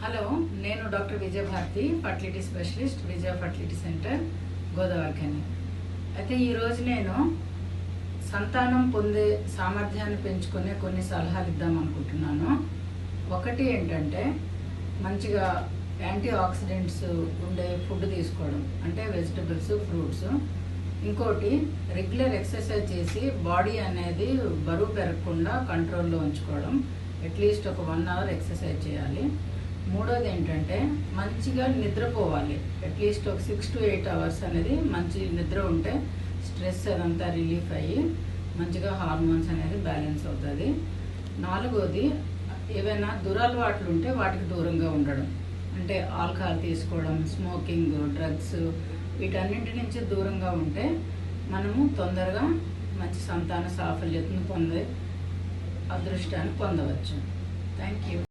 Hello నేను doctor Vijayabharathi fertility specialist Vijaya fertility centre Godavarikhani అయితే ఈరోజు నేను సంతానం పొందే సామర్థ్యాన్ని పెంచుకునే కొన్ని సలహాలు ఇద్దాం అనుకుంటున్నాను. ఒకటి ఏంటంటే మంచిగా యాంటీ ఆక్సిడెంట్స్ ఉండే ఫుడ్ తీసుకోవడం అంటే వెజిటబుల్స్ ఫ్రూట్స్. ఇంకోటి రెగ్యులర్ ఎక్సర్సైజ్ చేసి బాడీ అనేది బరువు పెరగకుండా కంట్రోల్లో ఉంచుకోవడం. అట్లీస్ట్ ఒక వన్ అవర్ ఎక్సర్సైజ్ చేయాలి. మూడోది ఏంటంటే మంచిగా నిద్రపోవాలి. అట్లీస్ట్ ఒక సిక్స్ టు ఎయిట్ అవర్స్ అనేది మంచి నిద్ర ఉంటే స్ట్రెస్ అదంతా రిలీఫ్ అయ్యి మంచిగా హార్మోన్స్ అనేది బ్యాలెన్స్ అవుతుంది. నాలుగోది ఏవైనా దురలవాట్లు ఉంటే వాటికి దూరంగా ఉండడం. అంటే ఆల్కహాల్ తీసుకోవడం స్మోకింగ్ డ్రగ్స్ వీటన్నింటి నుంచి దూరంగా ఉంటే మనము తొందరగా మంచి సంతాన సాఫల్యతను పొందే అదృష్టాన్ని పొందవచ్చు. Thank you.